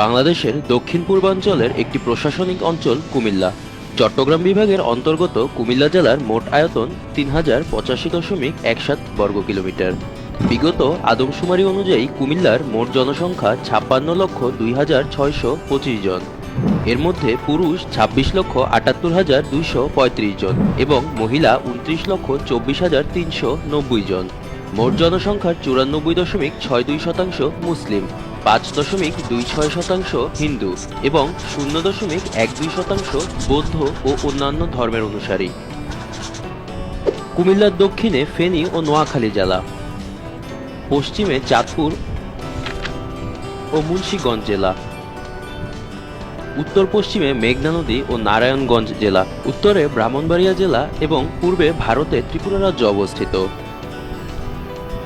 বাংলাদেশের দক্ষিণ পূর্বাঞ্চলের একটি প্রশাসনিক অঞ্চল কুমিল্লা। চট্টগ্রাম বিভাগের অন্তর্গত কুমিল্লা জেলার মোট আয়তন তিন হাজার পঁচাশি দশমিক এক সাত বর্গ কিলোমিটার। বিগত আদমশুমারি অনুযায়ী কুমিল্লার মোট জনসংখ্যা ছাপ্পান্ন লক্ষ দুই হাজার ছয়শো পঁচিশ জন। এর মধ্যে পুরুষ ছাব্বিশ লক্ষ আটাত্তর হাজার দুইশো পঁয়ত্রিশ জন এবং মহিলা উনত্রিশ লক্ষ চব্বিশ হাজার তিনশো নব্বই জন। মোট জনসংখ্যার চুরানব্বই দশমিক ছয় দুই শতাংশ মুসলিম। পাঁচ দশমিক দুই ছয় শতাংশ হিন্দু এবং শূন্য দশমিক এক দুই শতাংশ বৌদ্ধ ও অন্যান্য ধর্মের অনুসারী। কুমিল্লার দক্ষিণে ফেনী ও নোয়াখালী জেলা। পশ্চিমে চাঁদপুর ও মুন্সীগঞ্জ জেলা। উত্তর পশ্চিমে মেঘনা নদী ও নারায়ণগঞ্জ জেলা। উত্তরে ব্রাহ্মণবাড়িয়া জেলা এবং পূর্বে ভারতে ত্রিপুরা রাজ্য অবস্থিত।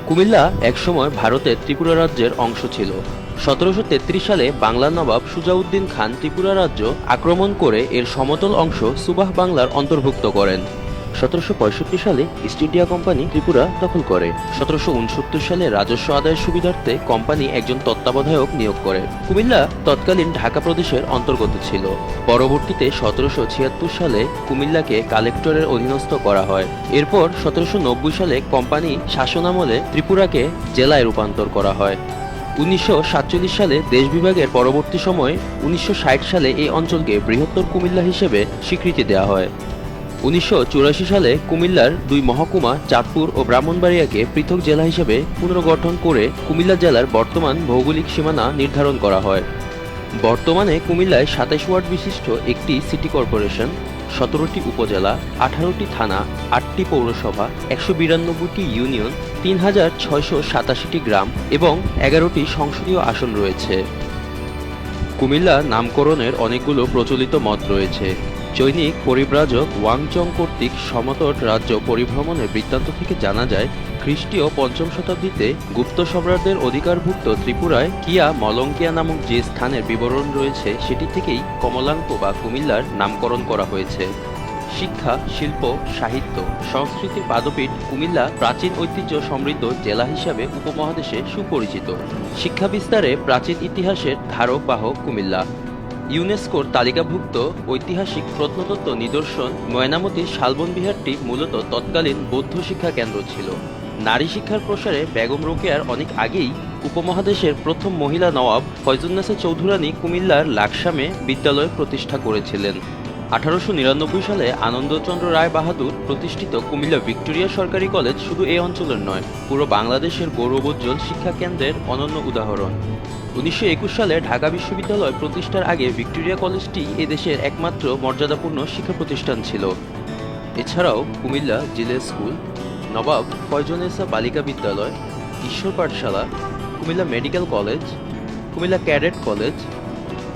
কুমিল্লা একসময় ভারতের ত্রিপুরা রাজ্যের অংশ ছিল। সতেরোশো তেত্রিশ সালে বাংলার নবাব সুজাউদ্দিন খান ত্রিপুরা রাজ্য আক্রমণ করে এর সমতল অংশ সুবাহ বাংলার অন্তর্ভুক্ত করেন। সতেরোশো পঁয়ষট্টি সালে ইস্ট ইন্ডিয়া কোম্পানি ত্রিপুরা দখল করে। সতেরোশো উনসত্তর সালে রাজস্ব আদায়ের সুবিধার্থে কোম্পানি একজন তত্ত্বাবধায়ক নিয়োগ করে। কুমিল্লা তৎকালীন ঢাকা প্রদেশের অন্তর্গত ছিল। পরবর্তীতে সতেরোশো ছিয়াত্তর সালে কুমিল্লাকে কালেক্টরের অধীনস্থ করা হয়। এরপর সতেরোশো নব্বই সালে কোম্পানি শাসনামলে ত্রিপুরাকে জেলায় রূপান্তর করা হয়। উনিশশো সাতচল্লিশ সালে দেশ বিভাগের পরবর্তী সময়ে উনিশশো ষাট সালে এই অঞ্চলকে বৃহত্তর কুমিল্লা হিসেবে স্বীকৃতি দেওয়া হয়। উনিশশো চুরাশি সালে কুমিল্লার দুই মহকুমা চাঁদপুর ও ব্রাহ্মণবাড়িয়াকে পৃথক জেলা হিসেবে পুনর্গঠন করে কুমিল্লা জেলার বর্তমান ভৌগোলিক সীমানা নির্ধারণ করা হয়। বর্তমানে কুমিল্লায় সাতাশ ওয়ার্ড বিশিষ্ট একটি সিটি কর্পোরেশন। সতেরোটি উপজেলা, আঠারোটি থানা, আটটি পৌরসভা, একশো বিরানব্বইটি ইউনিয়ন, তিন হাজার ছয়শো সাতাশিটি গ্রাম এবং এগারোটি সংসদীয় আসন রয়েছে। কুমিল্লা নামকরণের অনেকগুলো প্রচলিত মত রয়েছে। চৈনিক পরিব্রাজক ওয়াংচং কর্তৃক সমতট রাজ্য পরিভ্রমণের বৃত্তান্ত থেকে জানা যায় খ্রিস্টীয় পঞ্চম শতাব্দীতে গুপ্ত সম্রাটদের অধিকারভুক্ত ত্রিপুরায় কিয়া মলঙ্কিয়া নামক যে স্থানের বিবরণ রয়েছে, সেটি থেকেই কমলাঙ্ক বা কুমিল্লার নামকরণ করা হয়েছে। শিক্ষা, শিল্প, সাহিত্য সংস্কৃতির পাদপীঠ কুমিল্লা প্রাচীন ঐতিহ্য সমৃদ্ধ জেলা হিসাবে উপমহাদেশে সুপরিচিত। শিক্ষা বিস্তারে প্রাচীন ইতিহাসের ধারক বাহক কুমিল্লা। ইউনেস্কোর তালিকাভুক্ত ঐতিহাসিক প্রত্নতত্ত্ব নিদর্শন ময়নামতির শালবন বিহারটি মূলত তৎকালীন বৌদ্ধ শিক্ষা কেন্দ্র ছিল। নারী শিক্ষার প্রসারে বেগম রোকেয়ার অনেক আগেই উপমহাদেশের প্রথম মহিলা নওয়াব ফয়জুন্নেসা চৌধুরানী কুমিল্লার লাকসামে বিদ্যালয় প্রতিষ্ঠা করেছিলেন। আঠারোশো নিরানব্বই সালে আনন্দচন্দ্র রায় বাহাদুর প্রতিষ্ঠিত কুমিল্লা ভিক্টোরিয়া সরকারি কলেজ শুধু এই অঞ্চলের নয়, পুরো বাংলাদেশের গৌরবোজ্জ্বল শিক্ষা কেন্দ্রের অনন্য উদাহরণ। উনিশশো একুশ সালে ঢাকা বিশ্ববিদ্যালয় প্রতিষ্ঠার আগে ভিক্টোরিয়া কলেজটি এদেশের একমাত্র মর্যাদাপূর্ণ শিক্ষা প্রতিষ্ঠান ছিল। এছাড়াও কুমিল্লা জিলে স্কুল নবাব ফয়জনেসা বালিকা বিদ্যালয় Ishwar Pathshala, Comilla medical college, Comilla cadet college,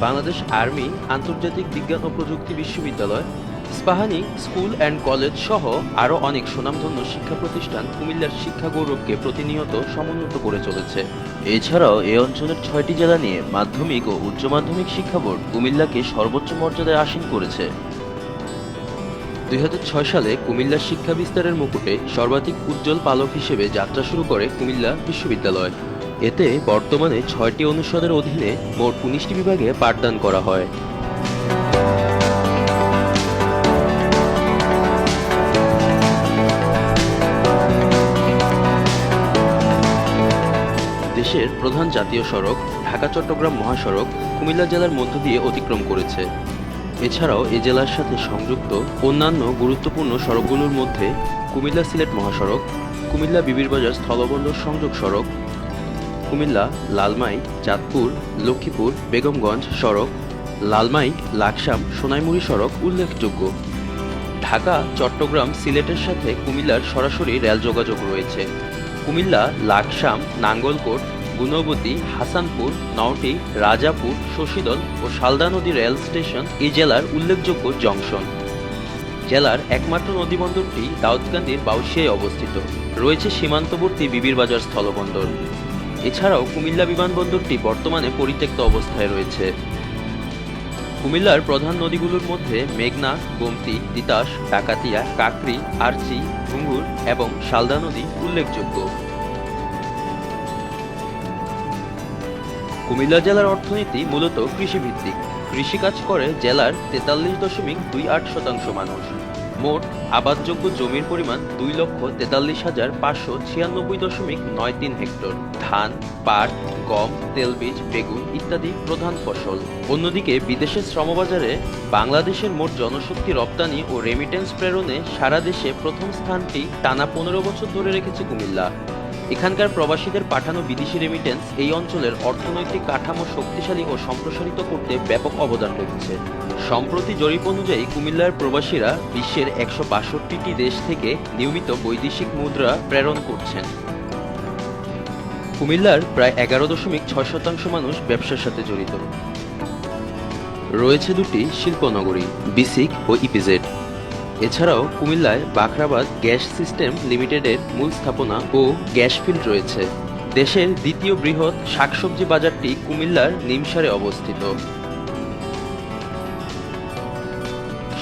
Bangladesh army, আন্তর্জাতিক বিজ্ঞান ও প্রযুক্তি বিশ্ববিদ্যালয় ইস্পাহানি স্কুল অ্যান্ড কলেজ সহ আরও অনেক সুনামধন্য শিক্ষা প্রতিষ্ঠান কুমিল্লার শিক্ষা গৌরবকে প্রতিনিয়ত সমুন্নত করে চলেছে। এছাড়াও এ অঞ্চলের ছয়টি জেলা নিয়ে মাধ্যমিক ও উচ্চ মাধ্যমিক শিক্ষা বোর্ড কুমিল্লাকে সর্বোচ্চ মর্যাদায় আসীন করেছে। দুই হাজার ছয় সালে কুমিল্লার শিক্ষা বিস্তারের মুকুটে সর্বাধিক উজ্জ্বল পালক হিসেবে যাত্রা শুরু করে কুমিল্লা বিশ্ববিদ্যালয়। এতে বর্তমানে ছয়টি অনুষদের অধীনে মোট উনিশটি বিভাগে পাঠদান করা হয়। দেশের প্রধান জাতীয় সড়ক ঢাকা চট্টগ্রাম মহাসড়ক কুমিল্লা জেলার মধ্য দিয়ে অতিক্রম করেছে। এছাড়াও এ জেলার সাথে সংযুক্ত অন্যান্য গুরুত্বপূর্ণ সড়কগুলোর মধ্যে কুমিল্লা সিলেট মহাসড়ক, কুমিল্লা বিবিরবাজার স্থলবন্দর সংযোগ সড়ক, কুমিল্লা লালমাই, চাঁদপুর, লক্ষ্মীপুর, বেগমগঞ্জ সড়ক, লালমাই, লাকসাম, সোনাইমুড়ি সড়ক উল্লেখযোগ্য। ঢাকা, চট্টগ্রাম, সিলেটের সাথে কুমিল্লার সরাসরি রেল যোগাযোগ রয়েছে। কুমিল্লা, লাকসাম, নাঙ্গলকোট গুণবতী হাসানপুর, নওটি, রাজাপুর, শশীদল ও শালদা নদী রেল স্টেশন এই জেলার উল্লেখযোগ্য জংশন। জেলার একমাত্র নদীবন্দরটি দাউদকান্দির বাউসিয়ায় অবস্থিত। রয়েছে সীমান্তবর্তী বিবিরবাজার স্থলবন্দর। এছাড়াও কুমিল্লা বিমানবন্দরটি বর্তমানে পরিত্যক্ত অবস্থায় রয়েছে। কুমিল্লার প্রধান নদীগুলোর মধ্যে মেঘনা, গোমতী, তিতাস, ডাকাতিয়া কাকরি আরচি, ঘুঙ্গুর এবং শালদা নদী উল্লেখযোগ্য। কুমিল্লা জেলার অর্থনীতি মূলত কৃষিভিত্তিক। কৃষিকাজ করে জেলার তেতাল্লিশ দশমিক দুই আট শতাংশ মানুষ। মোট আবাদযোগ্য জমির পরিমাণ দুই লক্ষ তেতাল্লিশ হাজার পাঁচশো ছিয়ানব্বই দশমিক নয় তিন হেক্টর। ধান, পাট, গম, তেলবীজ, বেগুন ইত্যাদি প্রধান ফসল। অন্যদিকে বিদেশের শ্রমবাজারে বাংলাদেশের মোট জনশক্তি রপ্তানি ও রেমিটেন্স প্রেরণে সারা দেশে প্রথম স্থানটি টানা পনেরো বছর ধরে রেখেছে কুমিল্লা। এখানকার প্রবাসীদের পাঠানো বিদেশি রেমিটেন্স এই অঞ্চলের অর্থনৈতিক কাঠামো শক্তিশালী ও সম্প্রসারিত করতে ব্যাপক অবদান রেখেছে। সম্প্রতি জরিপ অনুযায়ী কুমিল্লার প্রবাসীরা বিশ্বের একশো বাষট্টিটি দেশ থেকে নিয়মিত বৈদেশিক মুদ্রা প্রেরণ করছেন। কুমিল্লার প্রায় এগারো দশমিক ছয় শতাংশ মানুষ ব্যবসার সাথে জড়িত। রয়েছে দুটি শিল্পনগরী, বিসিক ও ইপিজেড। এছাড়াও কুমিল্লায় বাখরাবাদ গ্যাস সিস্টেম লিমিটেডের মূল স্থাপনা ও গ্যাস ফিল্ড রয়েছে। দেশের দ্বিতীয় বৃহৎ শাকসবজি বাজারটি কুমিল্লার নিমসারে অবস্থিত।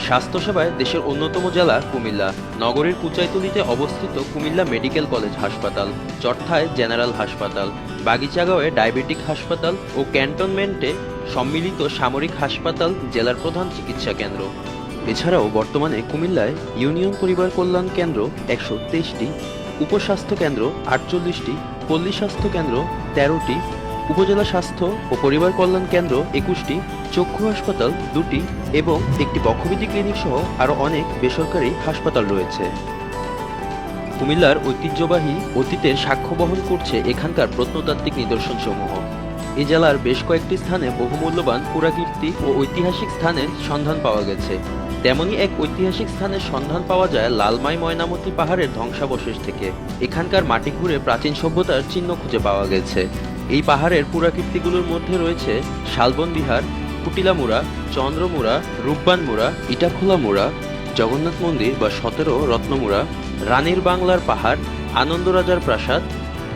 স্বাস্থ্যসেবায় দেশের অন্যতম জেলা কুমিল্লা। নগরীর কুচাইতলিতে অবস্থিত কুমিল্লা মেডিকেল কলেজ হাসপাতাল চট্টায় জেনারেল হাসপাতাল, বাগিচাগাঁওয়ে ডায়াবেটিক হাসপাতাল ও ক্যান্টনমেন্টে সম্মিলিত সামরিক হাসপাতাল জেলার প্রধান চিকিৎসা কেন্দ্র। এছাড়াও বর্তমানে কুমিল্লায় ইউনিয়ন পরিবার কল্যাণ কেন্দ্র একশো তেইশটি, উপস্বাস্থ্য কেন্দ্র আটচল্লিশটি, পল্লী স্বাস্থ্য কেন্দ্র তেরোটি, উপজেলা স্বাস্থ্য ও পরিবার কল্যাণ কেন্দ্র একুশটি, চক্ষু হাসপাতাল দুটি এবং একটি বক্ষবিধি ক্লিনিক সহ আরও অনেক বেসরকারি হাসপাতাল রয়েছে। কুমিল্লার ঐতিহ্যবাহী অতীতের সাক্ষ্য বহন করছে এখানকার প্রত্নতাত্ত্বিক নিদর্শনসমূহ। এ জেলার বেশ কয়েকটি স্থানে বহুমূল্যবান পুরাকীর্তি ও ঐতিহাসিক স্থানের সন্ধান পাওয়া গেছে। তেমনি এক ঐতিহাসিক স্থানের সন্ধান পাওয়া যায় লালমাই ময়নামতি পাহাড়ের ধ্বংসাবশেষ থেকে। এখানকার মাটি ঘুরে প্রাচীন সভ্যতার চিহ্ন খুঁজে পাওয়া গেছে। এই পাহাড়ের পুরাকীর্তিগুলোর মধ্যে রয়েছে শালবন বিহার, কুটিলামুড়া, চন্দ্রমুড়া, রূপবানমুড়া, ইটাখোলামুড়া, জগন্নাথ মন্দির বা সতেরো রত্নমুড়া, রানীর বাংলার পাহাড়, আনন্দরাজার প্রাসাদ,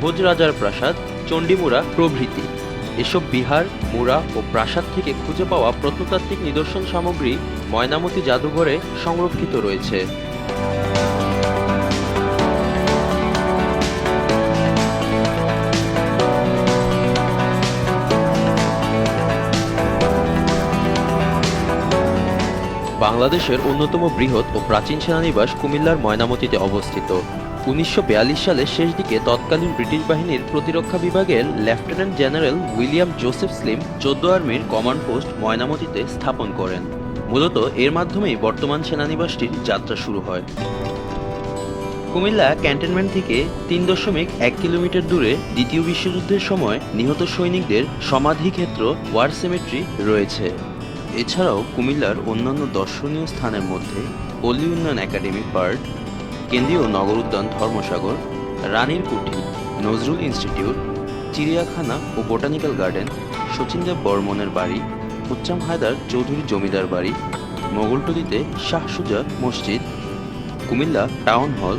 ভোজরাজার প্রাসাদ, চণ্ডীমুড়া প্রভৃতি। এসব বিহার মুড়া ও প্রাসাদ থেকে খুঁজে পাওয়া প্রত্নতাত্ত্বিক নিদর্শন সামগ্রী ময়নামতি জাদুঘরে সংরক্ষিত রয়েছে। বাংলাদেশের অন্যতম বৃহৎ ও প্রাচীন সেনানিবাস কুমিল্লার ময়নামতিতে অবস্থিত। উনিশশো বিয়াল্লিশ সালের শেষ দিকে তৎকালীন ব্রিটিশ বাহিনীর প্রতিরক্ষা বিভাগের lieutenant general William Joseph Slim চোদ্দ আর্মির কমান্ড পোস্ট ময়নামতিতে স্থাপন করেন। মূলত এর মাধ্যমেই বর্তমান সেনানিবাসটির যাত্রা শুরু হয়। কুমিল্লা ক্যান্টনমেন্ট থেকে তিন দশমিক এক কিলোমিটার দূরে দ্বিতীয় বিশ্বযুদ্ধের সময় নিহত সৈনিকদের সমাধিক্ষেত্র ওয়ার সেমেট্রি রয়েছে। এছাড়াও কুমিল্লার অন্যান্য দর্শনীয় স্থানের মধ্যে পল্লী উন্নয়ন একাডেমি পার্ক কেন্দ্রীয় নগর উদ্যান ধর্মসাগর, রানীর কুঠি, নজরুল ইনস্টিটিউট, চিড়িয়াখানা ও বোটানিক্যাল গার্ডেন, শচীনদেব বর্মনের বাড়ি, উচ্চাম হায়দার চৌধুরী জমিদার বাড়ি মোগলটলিতে শাহ সুজা মসজিদ, কুমিল্লা টাউন হল,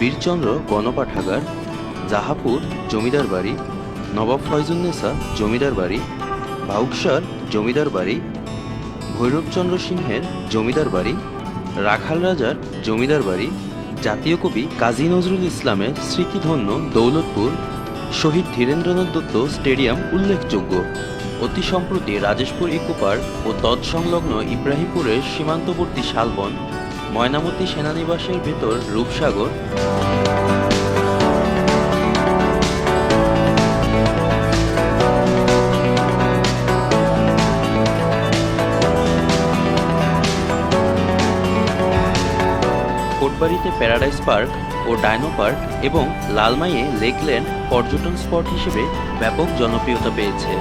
বীরচন্দ্র গণপাঠাগার, জাহাপুর জমিদার বাড়ি, নবাব ফয়জুন্নেসা জমিদার বাড়ি, বাউকসার জমিদার বাড়ি, ভৈরবচন্দ্র সিংহের জমিদার বাড়ি, রাখাল রাজার জমিদার বাড়ি জাতীয় কবি কাজী নজরুল ইসলামের স্মৃতিধন্য দৌলতপুর শহীদ ধীরেন্দ্রনাথ দত্ত স্টেডিয়াম উল্লেখযোগ্য। অতি সম্প্রতি রাজেশপুর ইকো পার্ক ও তৎসংলগ্ন ইব্রাহিমপুরের সীমান্তবর্তী শালবন, ময়নামতি সেনানিবাসের ভেতর রূপসাগর কোটবাড়িতে প্যারাডাইস পার্ক ও ডাইনো পার্ক এবং লালমাইয়ে লেকল্যান্ড পর্যটন স্পট হিসেবে ব্যাপক জনপ্রিয়তা পেয়েছে।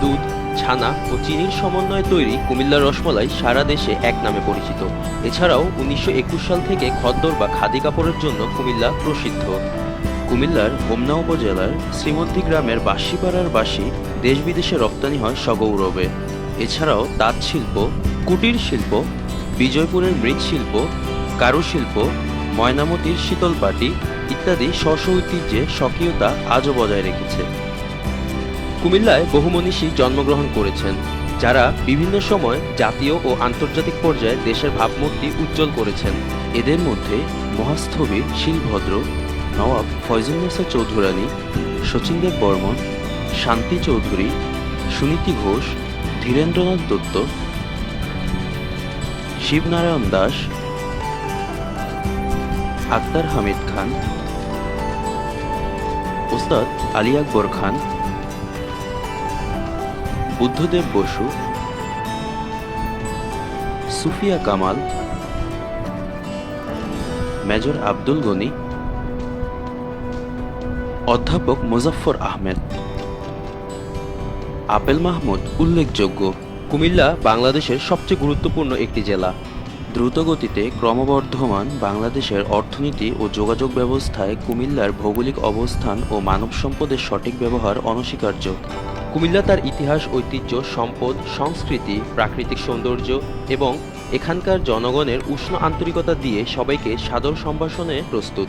দুধ, ছানা ও চিনির সমন্বয়ে তৈরি কুমিল্লার রসমালাই সারা দেশে এক নামে পরিচিত। এছাড়াও উনিশশো একুশ সাল থেকে খদ্দর বা খাদি কাপড়ের জন্য কুমিল্লা প্রসিদ্ধ। কুমিল্লার হোমনা উপজেলার শ্রীমন্তী গ্রামের বাঁশিপাড়ার বাঁশি দেশ বিদেশে রপ্তানি হয় সগৌরবে। এছাড়াও তাঁত শিল্প, কুটির শিল্প বিজয়পুরের মৃৎশিল্প, কারুশিল্প, ময়নামতির শীতলপাটি ইত্যাদি স্ব ঐতিহ্যে স্বকীয়তা আজও বজায় রেখেছে। কুমিল্লায় বহু মনীষী জন্মগ্রহণ করেছেন, যারা বিভিন্ন সময় জাতীয় ও আন্তর্জাতিক পর্যায়ে দেশের ভাবমূর্তি উজ্জ্বল করেছেন। এদের মধ্যে মহাস্থবির শিলভদ্র নওয়াব ফয়জুন্নেসা চৌধুরানী শচীনদেব বর্মন, শান্তি চৌধুরী, সুনীতি ঘোষ, ধীরেন্দ্রনাথ দত্ত শিবনারায়ণ দাস, আক্তার হামিদ খান ওস্তাদ আলী আকবর খান, বুদ্ধদেব বসু, সুফিয়া কামাল, মেজর আব্দুল গনি, অধ্যাপক মুজাফফর আহমেদ, আপেল মাহমুদ উল্লেখযোগ্য। কুমিল্লা বাংলাদেশের সবচেয়ে গুরুত্বপূর্ণ একটি জেলা। দ্রুতগতিতে ক্রমবর্ধমান বাংলাদেশের অর্থনীতি ও যোগাযোগ ব্যবস্থায় কুমিল্লার ভৌগোলিক অবস্থান ও মানব সম্পদের সঠিক ব্যবহার অনস্বীকার্য। কুমিল্লা তার ইতিহাস, ঐতিহ্য, সম্পদ, সংস্কৃতি, প্রাকৃতিক সৌন্দর্য এবং এখানকার জনগণের উষ্ণ আন্তরিকতা দিয়ে সবাইকে সাদর সম্ভাষণে প্রস্তুত।